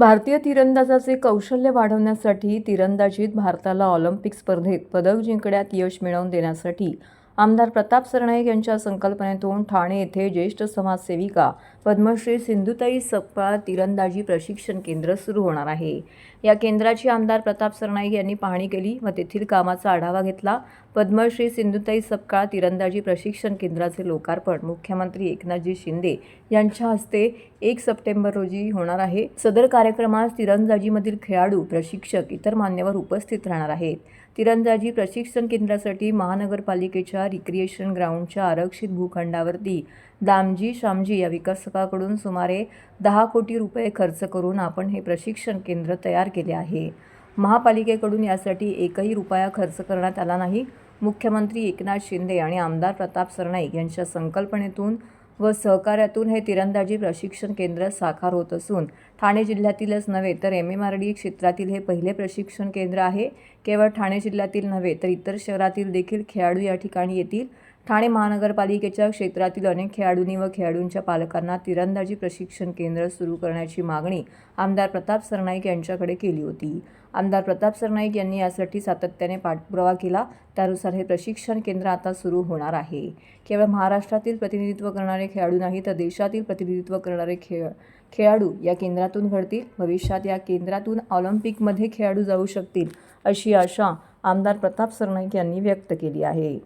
भारतीय तिरंदाजाचे कौशल्य वाढवण्यासाठी तिरंदाजीत भारताला ऑलिम्पिक स्पर्धेत पदक जिंकण्यात यश मिळवून देण्यासाठी आमदार प्रताप सरनाईक यांच्या संकल्पनेतून ठाणे येथे ज्येष्ठ समाजसेविका पद्मश्री सिंधुताई सपकाळ तिरंदाजी प्रशिक्षण केंद्र सुरू होणार आहे. या केंद्राची आमदार प्रताप सरनाईक यांनी पाहणी केली व तेथील कामाचा आढावा घेतला. पद्मश्री सिंधुताई सपकाळ तिरंदाजी प्रशिक्षण केंद्राचे लोकार्पण मुख्यमंत्री एकनाथजी शिंदे यांच्या हस्ते एक सप्टेंबर रोजी होणार आहे. सदर कार्यक्रमास तिरंदाजीमधील खेळाडू प्रशिक्षक इतर मान्यवर उपस्थित राहणार आहेत. तिरंदाजी प्रशिक्षण केंद्रासाठी महानगरपालिकेच्या रिक्रिएशन ग्राउंडच्या आरक्षित भूखंडावरती दामजी शामजी या विकसकाकडून सुमारे दहा कोटी रुपये खर्च करून आपण हे प्रशिक्षण केंद्र तयार केले आहे. महापालिकेकडून यासाठी एकही रुपया खर्च करण्यात आला नाही. मुख्यमंत्री एकनाथ शिंदे आणि आमदार प्रताप सरनाईक यांच्या संकल्पनेतून व सहकार्यातून हे तिरंदाजी प्रशिक्षण केंद्र साकार होत असून ठाणे जिल्ह्यातीलच नव्हे तर एम. एम आर डी क्षेत्रातील हे पहिले प्रशिक्षण केंद्र आहे. केवळ ठाणे जिल्ह्यातील नव्हे तर इतर शहरातील देखील खेळाडू या ठिकाणी येतील. ठाणे महानगरपालिकेच्या क्षेत्रातील अनेक खेळाडूंनी व खेळाडूंच्या पालकांना तिरंदाजी प्रशिक्षण केंद्र सुरू करण्याची मागणी आमदार प्रताप सरनाईक यांच्याकडे केली होती. आमदार प्रताप सरनाईक यांनी यासाठी सातत्याने पाठपुरावा केला. त्यानुसार हे प्रशिक्षण केंद्र आता सुरू होणार आहे. केवळ महाराष्ट्रातील प्रतिनिधित्व करणारे खेळाडू नाही तर देशातील प्रतिनिधित्व करणारे खेळ खेळाडू या केंद्रातून घडतील. भविष्यात या केंद्रातून ऑलिम्पिकमध्ये खेळाडू जाऊ शकतील अशी आशा आमदार प्रताप सरनाईक यांनी व्यक्त केली आहे.